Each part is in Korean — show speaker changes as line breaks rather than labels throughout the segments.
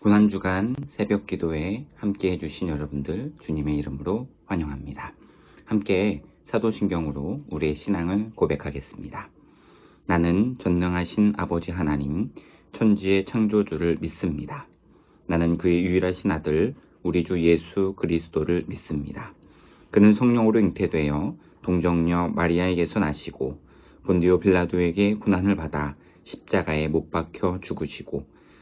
고난주간 새벽 기도에 함께 해주신 여러분들 주님의 이름으로 환영합니다. 함께 사도신경으로 우리의 신앙을 고백하겠습니다. 나는 전능하신 아버지 하나님, 천지의 창조주를 믿습니다. 나는 그의 유일하신 아들, 우리 주 예수 그리스도를 믿습니다. 그는 성령으로 잉태되어 동정녀 마리아에게서 나시고 본디오 빌라도에게 고난을 받아 십자가에 못 박혀 죽으시고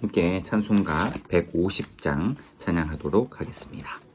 함께 찬송가 150장 찬양하도록 하겠습니다.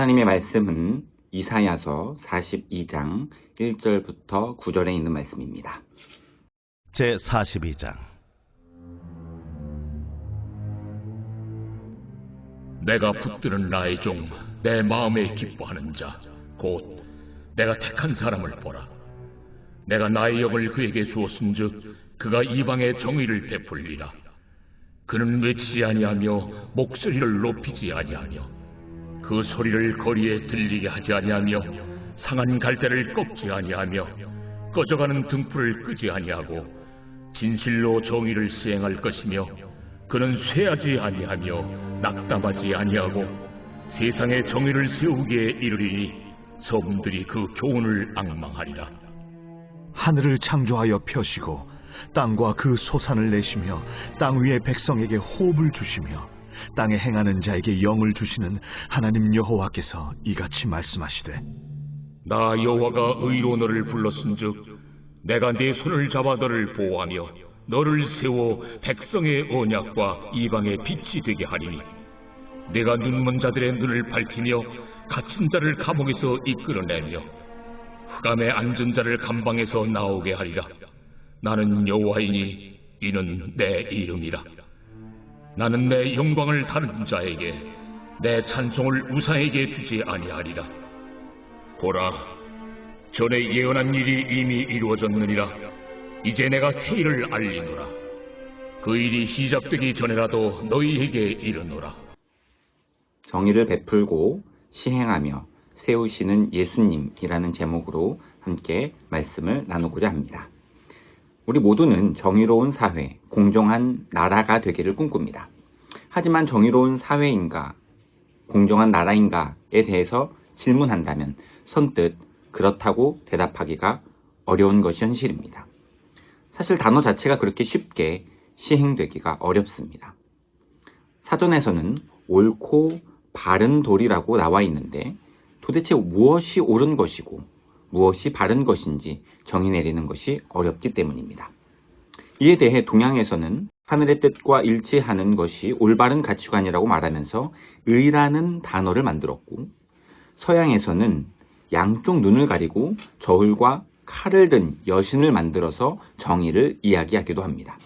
하나님의 말씀은 이사야서 42장 1절부터 9절에 있는 말씀입니다.
제 42장
내가 붙드는 나의 종, 내 마음에 기뻐하는 자, 곧 내가 택한 사람을 보라. 내가 나의 역을 그에게 주었은즉 그가 이방의 정의를 베풀리라. 그는 외치지 아니하며 목소리를 높이지 아니하며 그 소리를 거리에 들리게 하지 아니하며 상한 갈대를 꺾지 아니하며 꺼져가는 등불을 끄지 아니하고 진실로 정의를 시행할 것이며 그는 쇠하지 아니하며 낙담하지 아니하고 세상에 정의를 세우기에 이르리니 서문들이 그 교훈을 앙망하리라.
하늘을 창조하여 펴시고 땅과 그 소산을 내시며 땅 위의 백성에게 호흡을 주시며 땅에 행하는 자에게 영을 주시는 하나님 여호와께서 이같이 말씀하시되
나 여호와가 의로 너를 불렀은즉 내가 네 손을 잡아 너를 보호하며 너를 세워 백성의 언약과 이방의 빛이 되게 하리니 내가 눈먼 자들의 눈을 밝히며 갇힌 자를 감옥에서 이끌어내며 흑암에 앉은 자를 감방에서 나오게 하리라. 나는 여호와이니 이는 내 이름이라 나는 내 영광을 다른 자에게 내 찬송을 우상에게 주지 아니하리라 보라, 전에 예언한 일이 이미 이루어졌느니라. 이제 내가 새 일을 알리노라. 그 일이 시작되기 전에라도 너희에게 이르노라.
정의를 베풀고 시행하며 세우시는 예수님이라는 제목으로 함께 말씀을 나누고자 합니다. 우리 모두는 정의로운 사회, 공정한 나라가 되기를 꿈꿉니다. 하지만 정의로운 사회인가, 공정한 나라인가에 대해서 질문한다면 선뜻 그렇다고 대답하기가 어려운 것이 현실입니다. 사실 단어 자체가 그렇게 쉽게 시행되기가 어렵습니다. 사전에서는 옳고 바른 도리라고 나와 있는데 도대체 무엇이 옳은 것이고 무엇이 바른 것인지 정의 내리는 것이 어렵기 때문입니다. 이에 대해 동양에서는 하늘의 뜻과 일치하는 것이 올바른 가치관이라고 말하면서 의라는 단어를 만들었고 서양에서는 양쪽 눈을 가리고 저울과 칼을 든 여신을 만들어서 정의를 이야기하기도 합니다.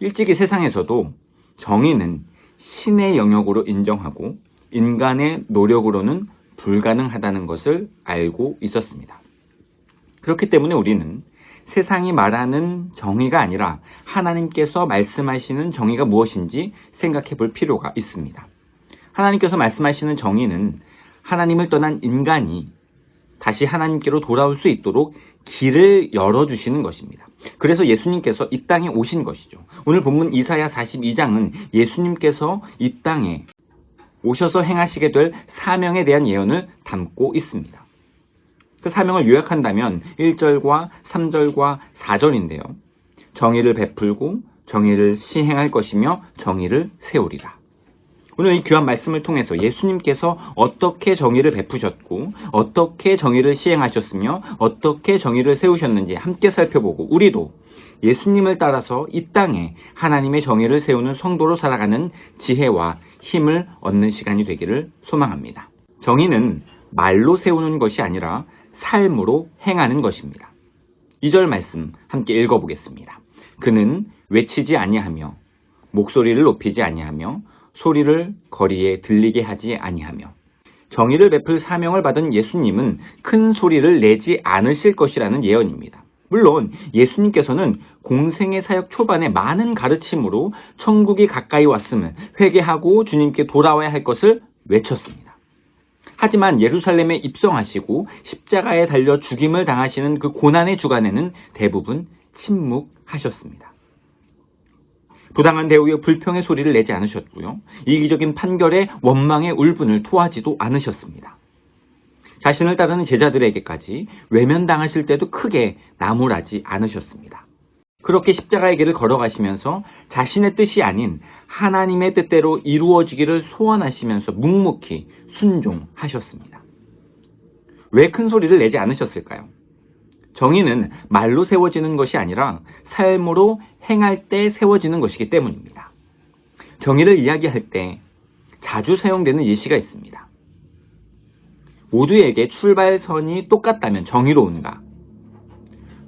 일찍이 세상에서도 정의는 신의 영역으로 인정하고 인간의 노력으로는 불가능하다는 것을 알고 있었습니다. 그렇기 때문에 우리는 세상이 말하는 정의가 아니라 하나님께서 말씀하시는 정의가 무엇인지 생각해 볼 필요가 있습니다. 하나님께서 말씀하시는 정의는 하나님을 떠난 인간이 다시 하나님께로 돌아올 수 있도록 길을 열어주시는 것입니다. 그래서 예수님께서 이 땅에 오신 것이죠. 오늘 본문 이사야 42장은 예수님께서 이 땅에 오셔서 행하시게 될 사명에 대한 예언을 담고 있습니다. 그 사명을 요약한다면 1절과 3절과 4절인데요. 정의를 베풀고 정의를 시행할 것이며 정의를 세우리라. 오늘 이 귀한 말씀을 통해서 예수님께서 어떻게 정의를 베푸셨고 어떻게 정의를 시행하셨으며 어떻게 정의를 세우셨는지 함께 살펴보고 우리도 예수님을 따라서 이 땅에 하나님의 정의를 세우는 성도로 살아가는 지혜와 힘을 얻는 시간이 되기를 소망합니다. 정의는 말로 세우는 것이 아니라 삶으로 행하는 것입니다. 2절 말씀 함께 읽어보겠습니다. 그는 외치지 아니하며 목소리를 높이지 아니하며 소리를 거리에 들리게 하지 아니하며 정의를 베풀 사명을 받은 예수님은 큰 소리를 내지 않으실 것이라는 예언입니다. 물론 예수님께서는 공생의 사역 초반에 많은 가르침으로 천국이 가까이 왔음을 회개하고 주님께 돌아와야 할 것을 외쳤습니다. 하지만 예루살렘에 입성하시고 십자가에 달려 죽임을 당하시는 그 고난의 주간에는 대부분 침묵하셨습니다. 부당한 대우에 불평의 소리를 내지 않으셨고요. 이기적인 판결에 원망의 울분을 토하지도 않으셨습니다. 자신을 따르는 제자들에게까지 외면당하실 때도 크게 나무라지 않으셨습니다. 그렇게 십자가의 길을 걸어가시면서 자신의 뜻이 아닌 하나님의 뜻대로 이루어지기를 소원하시면서 묵묵히 순종하셨습니다. 왜 큰 소리를 내지 않으셨을까요? 정의는 말로 세워지는 것이 아니라 삶으로 행할 때 세워지는 것이기 때문입니다. 정의를 이야기할 때 자주 사용되는 예시가 있습니다. 모두에게 출발선이 똑같다면 정의로운가?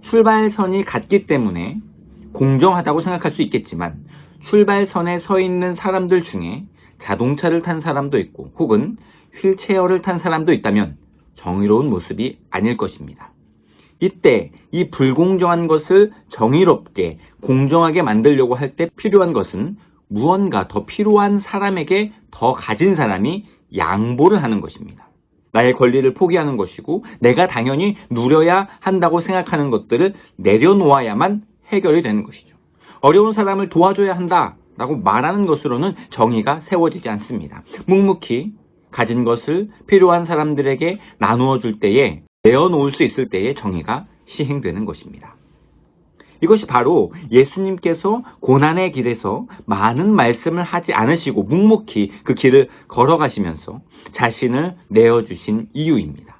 출발선이 같기 때문에 공정하다고 생각할 수 있겠지만 출발선에 서 있는 사람들 중에 자동차를 탄 사람도 있고 혹은 휠체어를 탄 사람도 있다면 정의로운 모습이 아닐 것입니다. 이때 이 불공정한 것을 정의롭게 공정하게 만들려고 할 때 필요한 것은 무언가 더 필요한 사람에게 더 가진 사람이 양보를 하는 것입니다. 나의 권리를 포기하는 것이고 내가 당연히 누려야 한다고 생각하는 것들을 내려놓아야만 해결이 되는 것이죠. 어려운 사람을 도와줘야 한다 라고 말하는 것으로는 정의가 세워지지 않습니다. 묵묵히 가진 것을 필요한 사람들에게 나누어 줄 때에 내어놓을 수 있을 때에 정의가 시행되는 것입니다. 이것이 바로 예수님께서 고난의 길에서 많은 말씀을 하지 않으시고 묵묵히 그 길을 걸어가시면서 자신을 내어주신 이유입니다.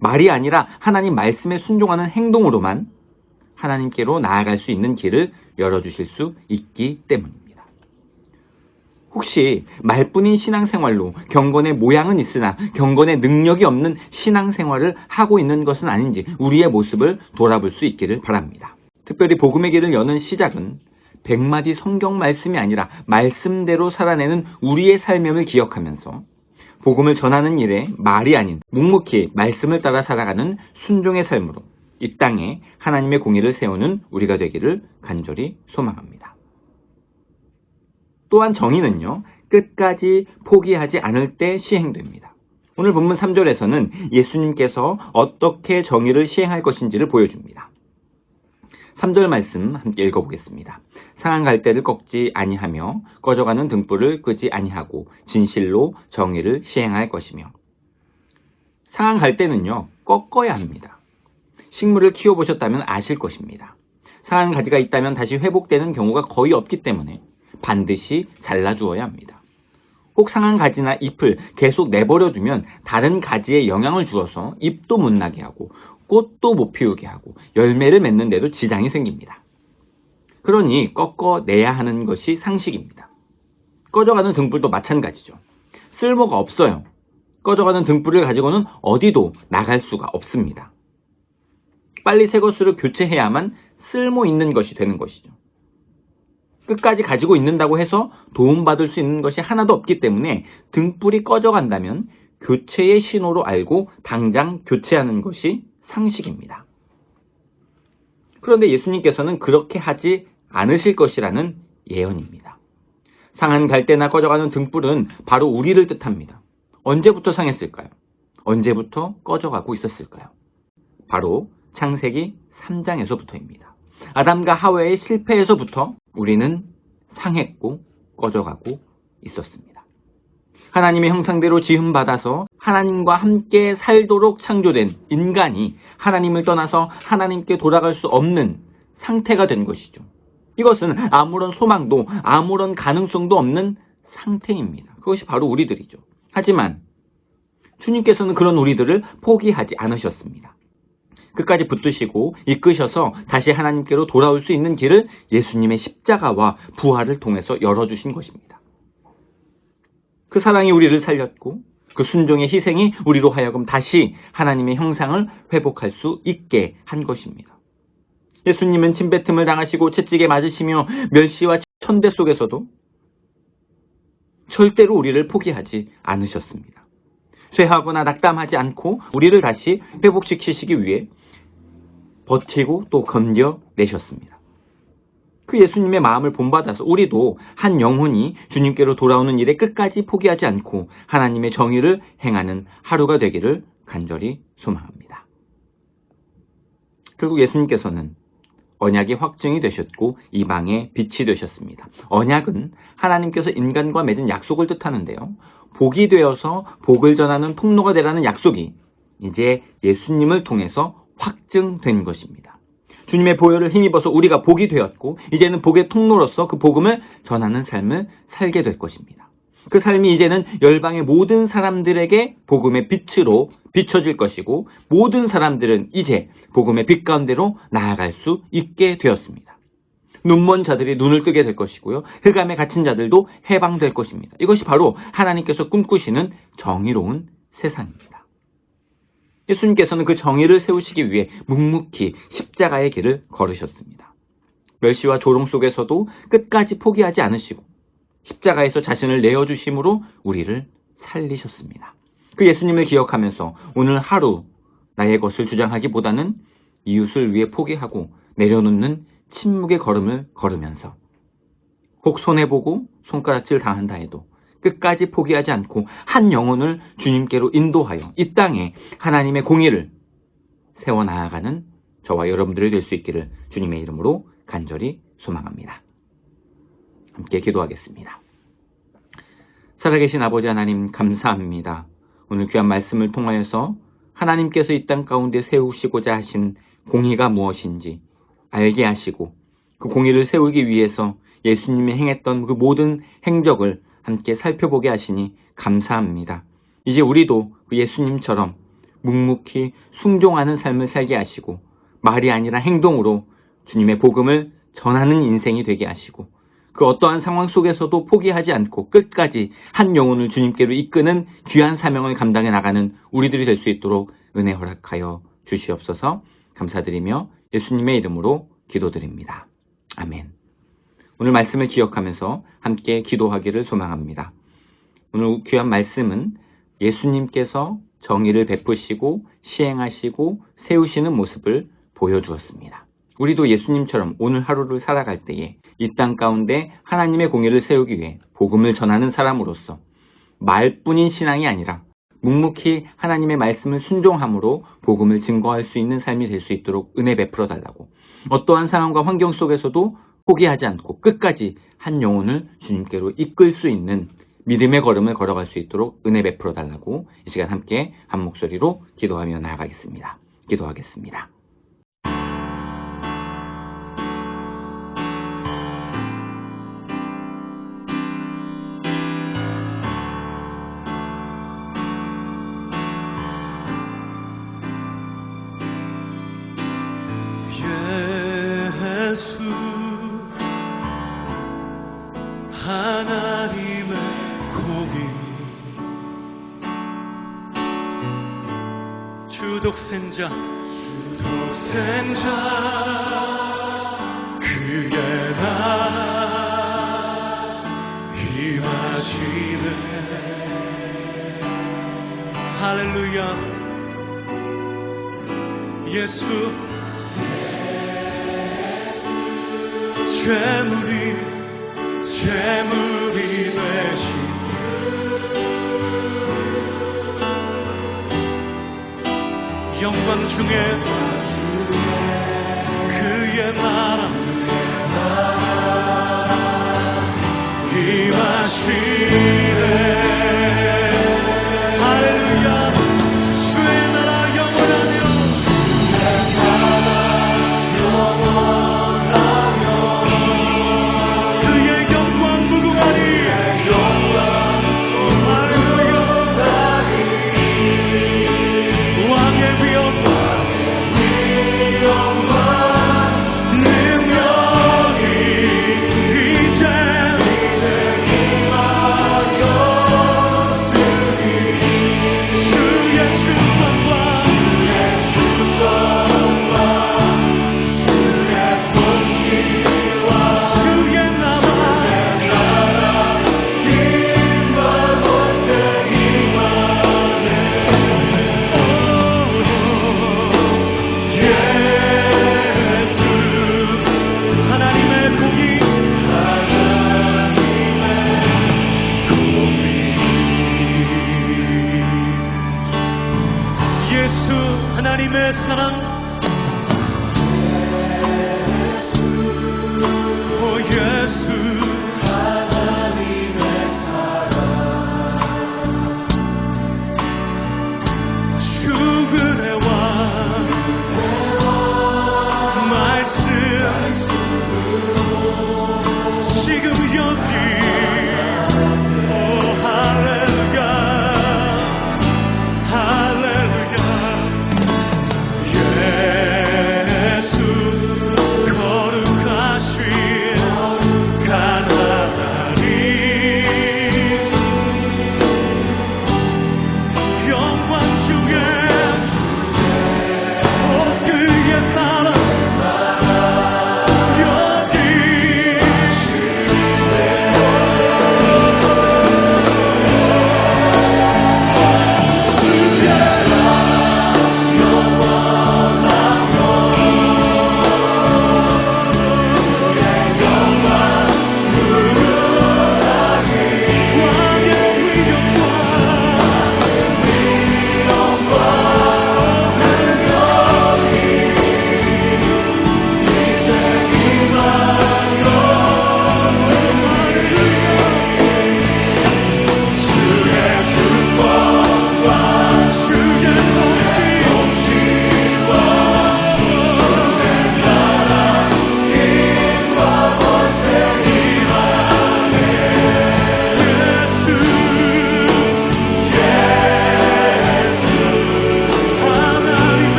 말이 아니라 하나님 말씀에 순종하는 행동으로만 하나님께로 나아갈 수 있는 길을 열어주실 수 있기 때문입니다. 혹시 말뿐인 신앙생활로 경건의 모양은 있으나 경건의 능력이 없는 신앙생활을 하고 있는 것은 아닌지 우리의 모습을 돌아볼 수 있기를 바랍니다. 특별히 복음의 길을 여는 시작은 백마디 성경 말씀이 아니라 말씀대로 살아내는 우리의 삶임을 기억하면서 복음을 전하는 일에 말이 아닌 묵묵히 말씀을 따라 살아가는 순종의 삶으로 이 땅에 하나님의 공의를 세우는 우리가 되기를 간절히 소망합니다. 또한 정의는요, 끝까지 포기하지 않을 때 시행됩니다. 오늘 본문 3절에서는 예수님께서 어떻게 정의를 시행할 것인지를 보여줍니다. 3절 말씀 함께 읽어보겠습니다. 상한 갈대를 꺾지 아니하며 꺼져가는 등불을 끄지 아니하고 진실로 정의를 시행할 것이며 상한 갈대는요 꺾어야 합니다. 식물을 키워보셨다면 아실 것입니다. 상한 가지가 있다면 다시 회복되는 경우가 거의 없기 때문에 반드시 잘라주어야 합니다. 혹 상한 가지나 잎을 계속 내버려두면 다른 가지에 영향을 주어서 잎도 못 나게 하고 꽃도 못 피우게 하고 열매를 맺는데도 지장이 생깁니다. 그러니 꺾어내야 하는 것이 상식입니다. 꺼져가는 등불도 마찬가지죠. 쓸모가 없어요. 꺼져가는 등불을 가지고는 어디도 나갈 수가 없습니다. 빨리 새 것으로 교체해야만 쓸모 있는 것이 되는 것이죠. 끝까지 가지고 있는다고 해서 도움받을 수 있는 것이 하나도 없기 때문에 등불이 꺼져간다면 교체의 신호로 알고 당장 교체하는 것이 상식입니다. 그런데 예수님께서는 그렇게 하지 않으실 것이라는 예언입니다. 상한 갈대나 꺼져가는 등불은 바로 우리를 뜻합니다. 언제부터 상했을까요? 언제부터 꺼져가고 있었을까요? 바로 창세기 3장에서부터입니다. 아담과 하와의 실패에서부터 우리는 상했고 꺼져가고 있었습니다. 하나님의 형상대로 지음받아서 하나님과 함께 살도록 창조된 인간이 하나님을 떠나서 하나님께 돌아갈 수 없는 상태가 된 것이죠. 이것은 아무런 소망도 아무런 가능성도 없는 상태입니다. 그것이 바로 우리들이죠. 하지만 주님께서는 그런 우리들을 포기하지 않으셨습니다. 끝까지 붙드시고 이끄셔서 다시 하나님께로 돌아올 수 있는 길을 예수님의 십자가와 부활을 통해서 열어주신 것입니다. 그 사랑이 우리를 살렸고 그 순종의 희생이 우리로 하여금 다시 하나님의 형상을 회복할 수 있게 한 것입니다. 예수님은 침뱉음을 당하시고 채찍에 맞으시며 멸시와 천대 속에서도 절대로 우리를 포기하지 않으셨습니다. 쇠하거나 낙담하지 않고 우리를 다시 회복시키시기 위해 버티고 또 견뎌내셨습니다. 그 예수님의 마음을 본받아서 우리도 한 영혼이 주님께로 돌아오는 일에 끝까지 포기하지 않고 하나님의 정의를 행하는 하루가 되기를 간절히 소망합니다. 결국 예수님께서는 언약이 확증이 되셨고 이방의 빛이 되셨습니다. 언약은 하나님께서 인간과 맺은 약속을 뜻하는데요. 복이 되어서 복을 전하는 통로가 되라는 약속이 이제 예수님을 통해서 확증된 것입니다. 주님의 보혈을 힘입어서 우리가 복이 되었고 이제는 복의 통로로서 그 복음을 전하는 삶을 살게 될 것입니다. 그 삶이 이제는 열방의 모든 사람들에게 복음의 빛으로 비춰질 것이고 모든 사람들은 이제 복음의 빛 가운데로 나아갈 수 있게 되었습니다. 눈먼 자들이 눈을 뜨게 될 것이고요. 흑암에 갇힌 자들도 해방될 것입니다. 이것이 바로 하나님께서 꿈꾸시는 정의로운 세상입니다. 예수님께서는 그 정의를 세우시기 위해 묵묵히 십자가의 길을 걸으셨습니다. 멸시와 조롱 속에서도 끝까지 포기하지 않으시고 십자가에서 자신을 내어주심으로 우리를 살리셨습니다. 그 예수님을 기억하면서 오늘 하루 나의 것을 주장하기보다는 이웃을 위해 포기하고 내려놓는 침묵의 걸음을 걸으면서 혹 손해보고 손가락질 당한다 해도 끝까지 포기하지 않고 한 영혼을 주님께로 인도하여 이 땅에 하나님의 공의를 세워 나아가는 저와 여러분들이 될 수 있기를 주님의 이름으로 간절히 소망합니다. 함께 기도하겠습니다. 살아계신 아버지 하나님 감사합니다. 오늘 귀한 말씀을 통하여서 하나님께서 이 땅 가운데 세우시고자 하신 공의가 무엇인지 알게 하시고 그 공의를 세우기 위해서 예수님이 행했던 그 모든 행적을 함께 살펴보게 하시니 감사합니다. 이제 우리도 그 예수님처럼 묵묵히 순종하는 삶을 살게 하시고 말이 아니라 행동으로 주님의 복음을 전하는 인생이 되게 하시고 그 어떠한 상황 속에서도 포기하지 않고 끝까지 한 영혼을 주님께로 이끄는 귀한 사명을 감당해 나가는 우리들이 될 수 있도록 은혜 허락하여 주시옵소서 감사드리며 예수님의 이름으로 기도드립니다. 아멘. 오늘 말씀을 기억하면서 함께 기도하기를 소망합니다. 오늘 귀한 말씀은 예수님께서 정의를 베푸시고 시행하시고 세우시는 모습을 보여주었습니다. 우리도 예수님처럼 오늘 하루를 살아갈 때에 이 땅 가운데 하나님의 공의를 세우기 위해 복음을 전하는 사람으로서 말뿐인 신앙이 아니라 묵묵히 하나님의 말씀을 순종함으로 복음을 증거할 수 있는 삶이 될 수 있도록 은혜 베풀어 달라고 어떠한 상황과 환경 속에서도 포기하지 않고 끝까지 한 영혼을 주님께로 이끌 수 있는 믿음의 걸음을 걸어갈 수 있도록 은혜 베풀어 달라고 이 시간 함께 한 목소리로 기도하며 나아가겠습니다. 기도하겠습니다.
주독생자 주독생자. 그의 나 임하시네. 할렐루야. 예수. 재물이 재물이 되 영광 중에 그의 나라. 임하시